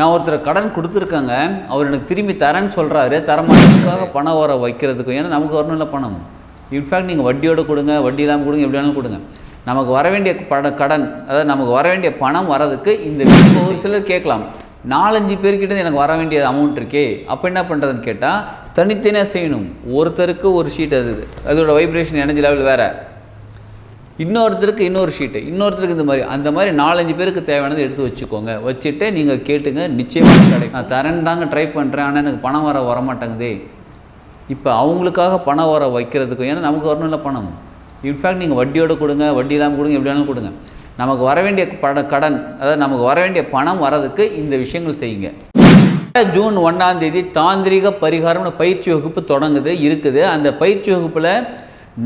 நான் ஒருத்தர் கடன் கொடுத்துருக்கேங்க அவர் எனக்கு திரும்பி தரேன்னு சொல்கிறாரு தரமாட்டதுக்காக பணம் வர வைக்கிறதுக்கும் ஏன்னா நமக்கு வரணும்ல பணம். இன்ஃபேக்ட் நீங்கள் வட்டியோட கொடுங்க வட்டி இல்லாமல் கொடுங்க எப்படி வேணாலும் கொடுங்க. நமக்கு வர வேண்டிய பட கடன் அதாவது நமக்கு வர வேண்டிய பணம் வரதுக்கு இந்த ஒரு சிலர் கேட்கலாம். நாலஞ்சு பேர்கிட்ட எனக்கு வர வேண்டிய அமௌண்ட் இருக்கே அப்போ என்ன பண்ணுறதுன்னு கேட்டால் தனித்தனியாக செய்யணும். ஒருத்தருக்கு ஒரு ஷீட் அது அதோட வைப்ரேஷன் எனர்ஜி லெவல் வேறு. இன்னொருத்தருக்கு இன்னொரு ஷீட்டு இன்னொருத்தருக்கு இந்த மாதிரி. அந்த மாதிரி நாலஞ்சு பேருக்கு தேவையானதை எடுத்து வச்சுக்கோங்க. வச்சுட்டு நீங்கள் கேட்டுங்க நிச்சயமாக கிடைக்கும். நான் தரேன் தாங்க ட்ரை பண்ணுறேன் ஆனால் எனக்கு பணம் வர வரமாட்டேங்குதே. இப்போ அவங்களுக்காக பணம் வர வைக்கிறதுக்கும் ஏன்னா நமக்கு வரணும்ல பணம். இன்ஃபேக்ட் நீங்கள் வட்டியோட கொடுங்க வட்டி இல்லாமல் கொடுங்க எப்படி வேணாலும் கொடுங்க. நமக்கு வர வேண்டிய பட கடன் அதாவது நமக்கு வர வேண்டிய பணம் வரதுக்கு இந்த விஷயங்கள் செய்யுங்க. ஜூன் ஒன்றாம் தேதி தாந்திரிக பரிகாரம்னு பயிற்சி வகுப்பு தொடங்குது இருக்குது. அந்த பயிற்சி வகுப்பில்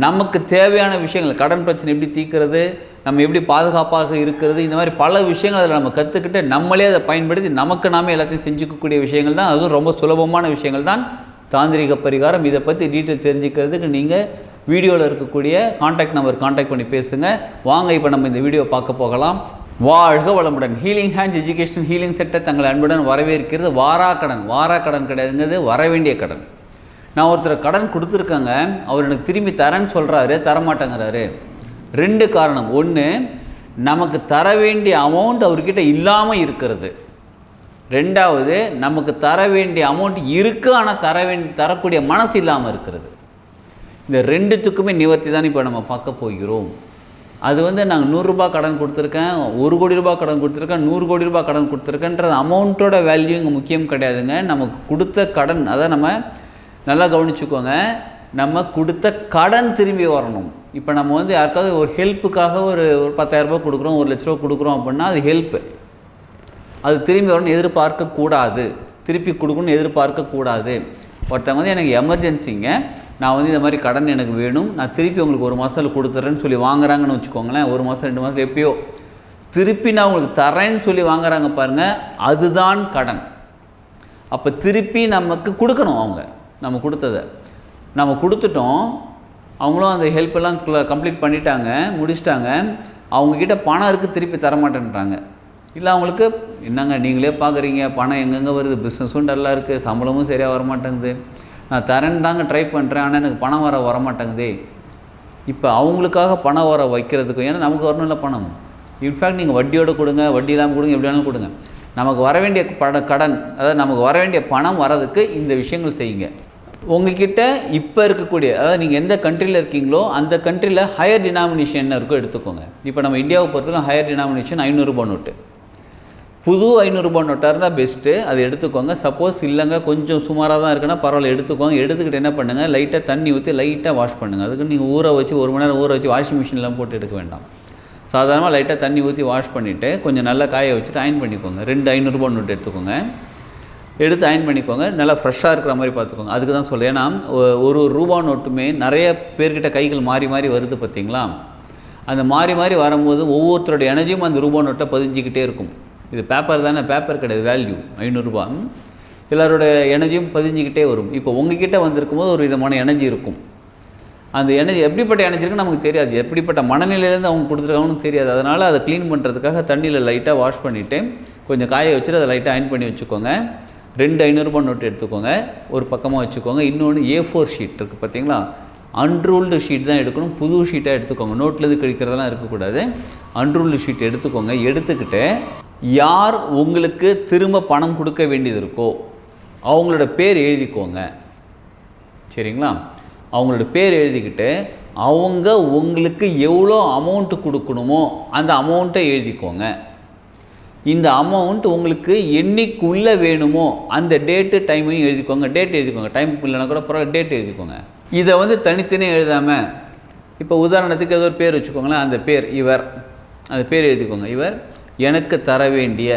நமக்கு தேவையான விஷயங்கள் கடன் பிரச்சனை எப்படி தீர்க்கிறது நம்ம எப்படி பாதுகாப்பாக இருக்கிறது இந்த மாதிரி பல விஷயங்கள் அதில் நம்ம கற்றுக்கிட்டு நம்மளே அதை பயன்படுத்தி நமக்கு நாமே எல்லாத்தையும் செஞ்சுக்கக்கூடிய விஷயங்கள் தான். அதுவும் ரொம்ப சுலபமான விஷயங்கள் தான். தாந்திரிக பரிகாரம். இதை பற்றி டீட்டெயில் தெரிஞ்சுக்கிறதுக்கு நீங்கள் வீடியோவில் இருக்கக்கூடிய காண்டாக்ட் நம்பர் காண்டாக்ட் பண்ணி பேசுங்க. வாங்க இப்போ நம்ம இந்த வீடியோ பார்க்க போகலாம். வாழ்க வளமுடன். Healing hands education healing centre தங்களை அன்புடன் வரவேற்கிறது. வாரா கடன் வாரா கடன் கிடையாதுங்கிறது வர வேண்டிய கடன். நான் ஒருத்தர் கடன் கொடுத்துருக்கேங்க. அவர் எனக்கு திரும்பி தரேன்னு சொல்கிறாரு தரமாட்டேங்கிறாரு. ரெண்டு காரணம். ஒன்று நமக்கு தர வேண்டிய அமௌண்ட் அவர்கிட்ட இல்லாமல் இருக்கிறது. ரெண்டாவது நமக்கு தர வேண்டிய அமௌண்ட் இருக்குது ஆனால் தர வேண்டி தரக்கூடிய மனசு இல்லாமல் இருக்கிறது. இந்த ரெண்டுத்துக்குமே நிவர்த்தி தான் இப்போ நம்ம பார்க்க போகிறோம். அது வந்து நாங்கள் நூறுரூபா கடன் கொடுத்துருக்கேன் ஒரு கோடி ரூபாய் கடன் கொடுத்துருக்கேன் நூறு கோடி ரூபாய் கடன் கொடுத்துருக்கேன்றது அமௌண்ட்டோட வேல்யூ இங்கே முக்கியம் கிடையாதுங்க. நமக்கு கொடுத்த கடன் அதை நம்ம நல்லா கவனிச்சுக்கோங்க. நம்ம கொடுத்த கடன் திரும்பி வரணும். இப்போ நம்ம வந்து யாருக்காவது ஒரு ஹெல்ப்புக்காக ஒரு ஒரு பத்தாயிரரூபா கொடுக்குறோம் ஒரு லட்ச ரூபா கொடுக்குறோம் அப்படின்னா அது ஹெல்ப்பு அது திரும்பி வரணும்னு எதிர்பார்க்கக்கூடாது திருப்பி கொடுக்கணும்னு எதிர்பார்க்கக்கூடாது ஒருத்தவங்க வந்து எனக்கு எமர்ஜென்சிங்க நான் வந்து இந்த மாதிரி கடன் எனக்கு வேணும். நான் திருப்பி உங்களுக்கு ஒரு மாதத்தில் கொடுத்துட்றேன்னு சொல்லி வாங்குறாங்கன்னு வச்சுக்கோங்களேன். ஒரு மாதம் ரெண்டு மாதம் எப்பயோ. திருப்பி நான் உங்களுக்கு தரேன்னு சொல்லி வாங்குறாங்க பாருங்கள் அதுதான் கடன். அப்போ திருப்பி நமக்கு கொடுக்கணும் அவங்க. நம்ம கொடுத்ததை. நம்ம கொடுத்துட்டோம். அவங்களும் அந்த ஹெல்ப் எல்லாம் கம்ப்ளீட் பண்ணிட்டாங்க முடிச்சிட்டாங்க. அவங்கக்கிட்ட பணம் இருக்குது திருப்பி தரமாட்டேன்றாங்க. இல்லை அவங்களுக்கு என்னங்க நீங்களே பார்க்குறீங்க பணம் எங்கெங்கே வருது? பிஸ்னஸும் டல்லாக இருக்குது சம்பளமும் சரியாக வரமாட்டேங்குது. நான் தரேன் தாங்க ட்ரை பண்ணுறேன் ஆனால் எனக்கு பணம் வர வரமாட்டேங்குதே. இப்போ அவங்களுக்காக பணம் வர வைக்கிறதுக்கும் ஏன்னா நமக்கு வரணும்ல பணம். இன்ஃபேக்ட் நீங்கள் வட்டியோட கொடுங்க வட்டி இல்லாமல் கொடுங்க எப்படி வேணாலும் கொடுங்க. நமக்கு வர வேண்டிய பட கடன் அதாவது நமக்கு வர வேண்டிய பணம் வரதுக்கு இந்த விஷயங்கள் செய்யுங்க. உங்ககிட்ட இப்போ இருக்கக்கூடிய அதாவது நீங்கள் எந்த கண்ட்ரியில் இருக்கீங்களோ அந்த கண்ட்ரியில் ஹையர் டினாமினேஷன் என்ன இருக்கோ எடுத்துக்கோங்க. இப்போ நம்ம இந்தியாவை பொறுத்தவரை ஹையர் டினாமினேஷன் ஐநூறுரூபா நோட்டு புது ஐநூறுரூபா நோட்டாக இருந்தால் பெஸ்ட்டு அது எடுத்துக்கோங்க. சப்போஸ் இல்லைங்க கொஞ்சம் சுமாராக தான் இருக்குன்னா பரவாயில்ல எடுத்துக்கோங்க. எடுத்துக்கிட்டு என்ன பண்ணுங்கள் லைட்டாக தண்ணி ஊற்றி லைட்டாக வாஷ் பண்ணுங்கள் அதுக்கு நீங்கள் ஊற வச்சு ஒரு மணி நேரம் ஊற வச்சு வாஷிங் மிஷின்லாம் போட்டு எடுக்க வேண்டாம். சாதாரணமாக லைட்டாக தண்ணி ஊற்றி வாஷ் பண்ணிவிட்டு கொஞ்சம் நல்லா காய வச்சுட்டு அயன் பண்ணிக்கோங்க. ரெண்டு ஐநூறுரூபா நோட்டு எடுத்துக்கோங்க. எடுத்து அயன் பண்ணிக்கோங்க. நல்லா ஃப்ரெஷ்ஷாக இருக்கிற மாதிரி பார்த்துக்கோங்க. அதுக்கு தான் சொல்ல ஏன்னா ஒரு ஒரு ரூபா நோட்டுமே நிறைய பேர்கிட்ட கைகள் மாறி மாறி வருது பார்த்தீங்களா? அந்த மாறி மாறி வரும்போது ஒவ்வொருத்தரோட எனர்ஜியும் அந்த ரூபா நோட்டை பதிஞ்சிக்கிட்டே இருக்கும். இது பேப்பர் தானே? பேப்பர் கிடையாது. வேல்யூ ஐநூறுரூபா எல்லாரோட எனர்ஜியும் பதிஞ்சிக்கிட்டே வரும். இப்போ உங்ககிட்ட வந்திருக்கும் போது ஒரு விதமான எனர்ஜி இருக்கும். அந்த எனர்ஜி எப்படிப்பட்ட எனர்ஜி இருக்குன்னு நமக்கு தெரியாது. எப்படிப்பட்ட மனநிலையிலேருந்து அவங்க கொடுத்துருக்காங்கன்னு தெரியாது. அதனால் அதை க்ளீன் பண்ணுறதுக்காக தண்ணியில் லைட்டாக வாஷ் பண்ணிவிட்டு கொஞ்சம் காய வச்சுட்டு அதை லைட்டாக அயன் பண்ணி வச்சுக்கோங்க. ரெண்டு ஐநூறுரூபா நோட்டு எடுத்துக்கோங்க ஒரு பக்கமாக வச்சுக்கோங்க. இன்னொன்று ஏ ஃபோர் ஷீட் இருக்குது பார்த்தீங்களா அன்ரூல்டு ஷீட் தான் எடுக்கணும். புது ஷீட்டாக எடுத்துக்கோங்க. நோட்லேருந்து கழிக்கிறதெல்லாம் இருக்கக்கூடாது. அன்ரூல்டு ஷீட் எடுத்துக்கோங்க. எடுத்துக்கிட்டு யார் உங்களுக்கு திரும்ப பணம் கொடுக்க வேண்டியது இருக்கோ அவங்களோட பேர் எழுதிக்கோங்க. சரிங்களா? அவங்களோட பேர் எழுதிக்கிட்டு அவங்க உங்களுக்கு எவ்வளோ அமௌண்ட்டு கொடுக்கணுமோ அந்த அமௌண்ட்டை எழுதிக்கோங்க. இந்த அமௌண்ட் உங்களுக்கு என்னைக்குள்ளே வேணுமோ அந்த டேட்டு டைமையும் எழுதிக்கோங்க. டேட் எழுதிக்கோங்க. டைம் இல்லைனா கூட பரவாயில்ல டேட் எழுதிக்கோங்க. இதை வந்து தனித்தனியாக எழுதாமல் இப்போ உதாரணத்துக்கு ஏதோ ஒரு பேர் வச்சுக்கோங்களேன். அந்த பேர் இவர். அந்த பேர் எழுதிக்கோங்க. இவர் எனக்கு தர வேண்டிய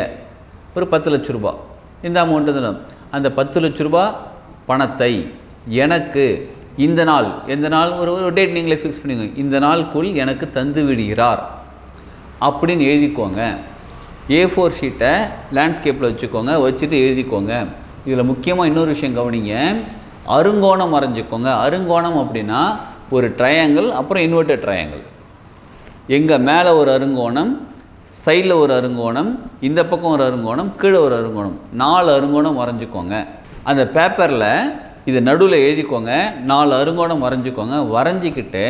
ஒரு பத்து லட்ச ரூபா. இந்த அமௌண்ட்டு தான் அந்த பத்து லட்ச ரூபா பணத்தை எனக்கு இந்த நாள் எந்த நாள்? ஒரு ஒரு டேட் நீங்களே ஃபிக்ஸ் பண்ணிக்கோங்க. இந்த நாளுக்குள் எனக்கு தந்து விடுகிறார். அப்படின்னு எழுதிக்கோங்க. ஏ ஃபோர் ஷீட்டை லேண்ட்ஸ்கேப்பில் வச்சுக்கோங்க வச்சுட்டு எழுதிக்கோங்க. இதில் முக்கியமாக இன்னொரு விஷயம் கவனிங்க. அருங்கோணம் வரைஞ்சிக்கோங்க அருங்கோணம் அப்படின்னா ஒரு ட்ரையாங்கிள் அப்புறம் இன்வெர்டட் ட்ரையாங்கிள் எங்கே மேலே ஒரு அருங்கோணம் சைடில் ஒரு அருங்கோணம் இந்த பக்கம் ஒரு அருங்கோணம் கீழே ஒரு அருங்கோணம். நாலு அருங்கோணம் வரைஞ்சிக்கோங்க. அந்த பேப்பரில் இதை நடுவில் எழுதிக்கோங்க. நாலு அருங்கோணம் வரைஞ்சிக்கோங்க. வரைஞ்சிக்கிட்டு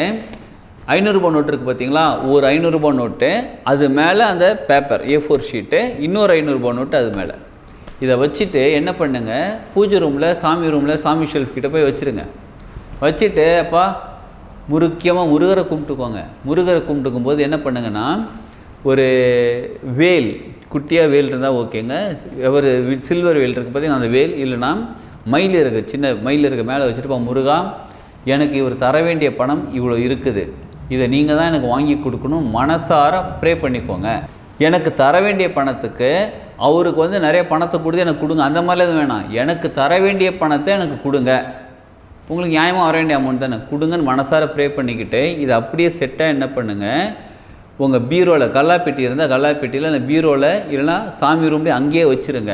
ஐநூறுரூபா நோட்டு இருக்குது பார்த்தீங்களா ஒரு ஐநூறுரூபா நோட்டு அது மேலே அந்த பேப்பர் ஏ ஃபோர் ஷீட்டு இன்னொரு ஐநூறுரூபா நோட்டு அது மேலே. இதை வச்சுட்டு என்ன பண்ணுங்க? பூஜை ரூமில் சாமி ரூமில் சாமி ஷெல்ஃப் கிட்டே போய் வச்சுருங்க. வச்சுட்டு அப்பா முக்கியமாக முருகரை கும்பிட்டுக்கோங்க. முருகரை கும்பிட்டுக்கும் போது என்ன பண்ணுங்கன்னா ஒரு வேல் குட்டியாக வேல் இருந்தால் ஓகேங்க. ஒரு சில்வர் வேல் இருக்குது பார்த்தீங்கன்னா அந்த வேல் இல்லைன்னா மயில் இருக்கு சின்ன மயில் இருக்க மேலே வச்சுட்டு முருகா. எனக்கு இவர் தர வேண்டிய பணம் இவ்வளோ இருக்குது. இதை நீங்கள் தான் எனக்கு வாங்கி கொடுக்கணும். மனசார ப்ரே பண்ணிக்கோங்க. எனக்கு தர வேண்டிய பணத்துக்கு அவருக்கு வந்து நிறைய பணத்தை கொடுத்து எனக்கு கொடுங்க. அந்த மாதிரிலாம் எதுவும் வேணாம். எனக்கு தர வேண்டிய பணத்தை எனக்கு கொடுங்க. உங்களுக்கு நியாயமாக வர வேண்டிய அமௌண்ட் தானே. கொடுங்கன்னு மனசார ப்ரே பண்ணிக்கிட்டு இதை அப்படியே செட்டாக என்ன பண்ணுங்கள் உங்கள் பீரோவில் கல்லாப்பெட்டி இருந்தால் கல்லாப்பெட்டியில் அந்த பீரோவில் இல்லைன்னா சாமி ரூம்லேயே அங்கேயே வச்சுருங்க.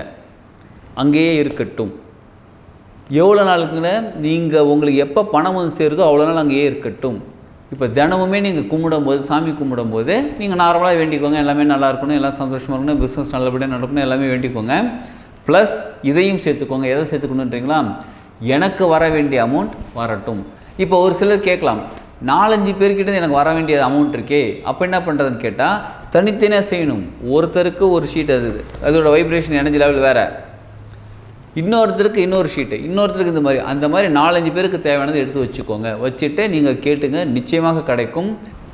அங்கேயே இருக்கட்டும். எவ்வளோ நாளுக்குன்னு நீங்கள் உங்களுக்கு எப்போ பணம் வந்து சேருதோ அவ்வளோ நாள் அங்கேயே இருக்கட்டும். இப்போ தினமுமே நீங்கள் கும்பிடும்போது சாமி கும்பிடும்போது நீங்கள் நார்மலாக வேண்டிக்கோங்க. எல்லாமே நல்லா இருக்கணும் எல்லாம் சந்தோஷமாக இருக்கணும் பிஸ்னஸ் நல்லபடியாக நடக்கணும் எல்லாமே வேண்டிக்கோங்க. ப்ளஸ் இதையும் சேர்த்துக்கோங்க. எதை சேர்த்துக்கணுன்றீங்களா? எனக்கு வர வேண்டிய அமௌண்ட் வரட்டும். இப்போ ஒரு சிலர் கேட்கலாம் நாலஞ்சு பேர்கிட்ட எனக்கு வர வேண்டிய அமௌண்ட் இருக்கே. அப்போ என்ன பண்ணுறதுன்னு கேட்டால் தனித்தனியாக செய்யணும். ஒருத்தருக்கு ஒரு ஷீட் அது அதோட வைப்ரேஷன் எனர்ஜி லெவல் வேறு. இன்னொருத்தருக்கு இன்னொரு ஷீட்டு இன்னொருத்தருக்கு இந்த மாதிரி. அந்த மாதிரி நாலஞ்சு பேருக்கு தேவையானதை எடுத்து வச்சுக்கோங்க. வச்சுட்டு நீங்கள் கேட்டுங்க நிச்சயமாக கிடைக்கும்.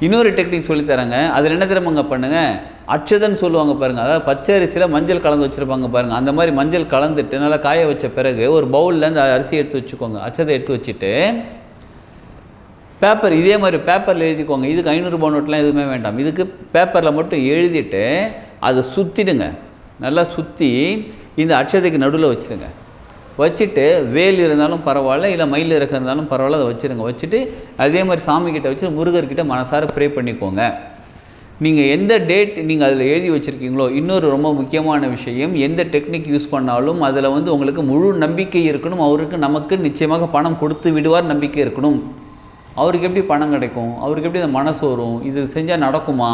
இன்னொரு டெக்னிக் சொல்லித்தராங்க. அதில் என்ன திறமைங்க பண்ணுங்கள் அச்சதன்னு சொல்லுவாங்க பாருங்கள் அதாவது பச்சை அரிசியில் மஞ்சள் கலந்து வச்சுருப்பாங்க பாருங்கள் அந்த மாதிரி மஞ்சள் கலந்துட்டு நல்லா காய வச்ச பிறகு ஒரு பவுலில் அந்த அரிசி எடுத்து வச்சுக்கோங்க. அச்சதை எடுத்து வச்சுட்டு பேப்பர் இதே மாதிரி பேப்பரில் எழுதிக்கோங்க. இதுக்கு ஐநூறுரூபா நோட்லாம் எதுவுமே வேண்டாம். இதுக்கு பேப்பரில் மட்டும் எழுதிட்டு அதை சுற்றிடுங்க நல்லா சுற்றி இந்த அட்சதைக்கு நடுவில் வச்சுருங்க. வச்சுட்டு வேல் இருந்தாலும் பரவாயில்ல இல்லை மயில் இறக்க இருந்தாலும் பரவாயில்ல அதை வச்சுருங்க. வச்சுட்டு அதே மாதிரி சாமிக்கிட்ட வச்சு முருகர்கிட்ட மனசார ப்ரே பண்ணிக்கோங்க. நீங்கள் எந்த டேட் நீங்கள் அதில் எழுதி வச்சுருக்கீங்களோ இன்னொரு ரொம்ப முக்கியமான விஷயம் எந்த டெக்னிக் யூஸ் பண்ணாலும் அதில் வந்து உங்களுக்கு முழு நம்பிக்கை இருக்கணும். அவருக்கு நமக்கு நிச்சயமாக பணம் கொடுத்து விடுவார் நம்பிக்கை இருக்கணும். அவருக்கு எப்படி பணம் கிடைக்கும்? அவருக்கு எப்படி அந்த மனசு வரும்? இது செஞ்சால் நடக்குமா?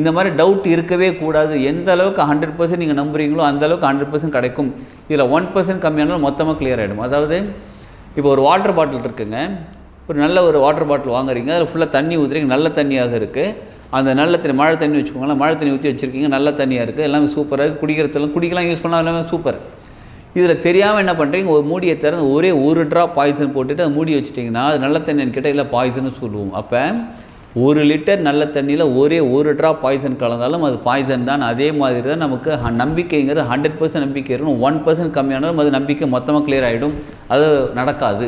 இந்த மாதிரி டவுட் இருக்கவே கூடாது. எந்த அளவுக்கு ஹண்ட்ரட் பர்சன்ட் நீங்கள் நம்புறீங்களோ அந்த அளவுக்கு ஹண்ட்ரட் பர்சன்ட் கிடைக்கும். இதில் ஒன் பர்சன்ட் கம்மியானாலும் மொத்தமாக கிளியர் ஆகிடும் அதாவது இப்போ ஒரு வாட்டர் பாட்டில் இருக்குங்க. ஒரு நல்ல ஒரு வாட்டர் பாட்டில் வாங்குறீங்க. அதில் ஃபுல்லாக தண்ணி ஊற்றுறீங்க நல்ல தண்ணியாக இருக்குது அந்த நல்ல தண்ணி மழை தண்ணி வச்சுக்கோங்களேன். மழை தண்ணி ஊற்றி வச்சுருக்கீங்க. நல்ல தண்ணியாக இருக்குது எல்லாமே சூப்பராக இருக்குது குடிக்கிறதெல்லாம் குடிக்கலாம் யூஸ் பண்ணால் எல்லாமே சூப்பர் இதில் தெரியாமல் என்ன பண்ணுறீங்க ஒரு மூடியை திறந்து ஒரே ஒரு ட்ராப் பாய்சன் போட்டுட்டு அதை மூடி வச்சிட்டிங்கன்னா அது நல்ல தண்ணின்னு கேட்டால் இல்லை பாய்சன்னு சொல்லுவோம். அப்போ ஒரு லிட்டர் நல்ல தண்ணியில் ஒரே ஒரு ட்ராப் பாய்சன் கலந்தாலும் அது பாய்சன் தான். அதே மாதிரி தான் நமக்கு நம்பிக்கைங்கிறது ஹண்ட்ரட் பர்சன்ட் நம்பிக்கை இருக்கணும். ஒன் பர்சன்ட் கம்மியானாலும் அது நம்பிக்கை மொத்தமாக கிளியர் ஆகிடும் அது நடக்காது.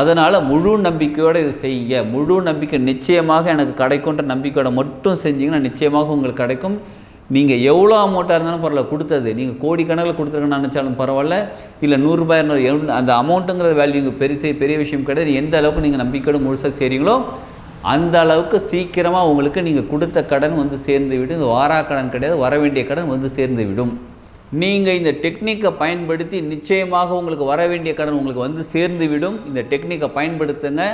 அதனால் முழு நம்பிக்கையோடு இது செய்யுங்க. முழு நம்பிக்கை நிச்சயமாக எனக்கு கிடைக்குன்ற நம்பிக்கையோட மட்டும் செஞ்சிங்கன்னா நிச்சயமாக உங்களுக்கு கிடைக்கும். நீங்கள் எவ்வளோ அமௌண்ட்டாக இருந்தாலும் பரவாயில்ல கொடுத்தது. நீங்கள் கோடிக்கணக்கில் கொடுத்துருக்கேன்னு நினச்சாலும் பரவாயில்ல. இல்லை நூறுரூபா இரநூறு அந்த அமௌண்ட்டுங்கிற வேல்யூ பெருசே பெரிய விஷயம் கிடையாது. எந்த அளவுக்கு நீங்கள் நம்பிக்கையோட முழுசாக செய்கிறீங்களோ அந்த அளவுக்கு சீக்கிரமாக உங்களுக்கு நீங்கள் கொடுத்த கடன் வந்து சேர்ந்து விடும். இந்த வாரா கடன் கிடையாது வர வேண்டிய கடன் வந்து சேர்ந்து விடும். நீங்கள் இந்த டெக்னிக்கை பயன்படுத்தி நிச்சயமாக உங்களுக்கு வர வேண்டிய கடன் உங்களுக்கு வந்து சேர்ந்து விடும். இந்த டெக்னிக்கை பயன்படுத்துங்க.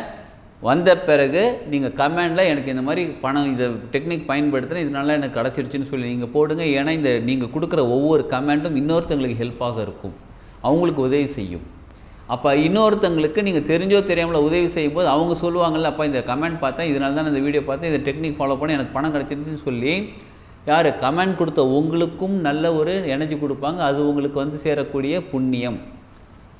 வந்த பிறகு நீங்கள் கமெண்டில் எனக்கு இந்த மாதிரி பணம் இந்த டெக்னிக் பயன்படுத்தினா இதனால எனக்கு கிடச்சிருச்சுன்னு சொல்லி நீங்கள் போடுங்க. ஏன்னா இந்த நீங்கள் கொடுக்குற ஒவ்வொரு கமெண்ட்டும் இன்னொருத்தங்களுக்கு ஹெல்ப்பாக இருக்கும். அவங்களுக்கு உதவி செய்யும். அப்போ இன்னொருத்தங்களுக்கு நீங்கள் தெரிஞ்சோ தெரியாமல் உதவி செய்யும்போது அவங்க சொல்லுவாங்கள்ல அப்போ இந்த கமெண்ட் பார்த்தேன் இதனால தான் இந்த வீடியோ பார்த்தேன் இந்த டெக்னிக் ஃபாலோ பண்ணி எனக்கு பணம் கிடச்சிருச்சுன்னு சொல்லி. யார்? கமெண்ட் கொடுத்த உங்களுக்கும் நல்ல ஒரு எனர்ஜி கொடுப்பாங்க. அது உங்களுக்கு வந்து சேரக்கூடிய புண்ணியம்.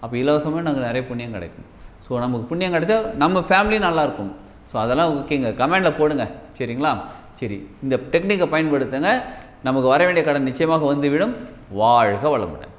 அப்போ இலவசமாக நாங்கள் நிறைய புண்ணியம் கிடைக்கும். ஸோ நமக்கு புண்ணியம் கிடைச்சா நம்ம ஃபேமிலி நல்லாயிருக்கும் ஸோ அதெல்லாம் ஓகேங்க கமெண்டில் போடுங்க. சரிங்களா? சரி. இந்த டெக்னிக்கை பயன்படுத்துங்க. நமக்கு வர வேண்டிய கடன் நிச்சயமாக வந்துவிடும். வாழ்க வளமுடன்.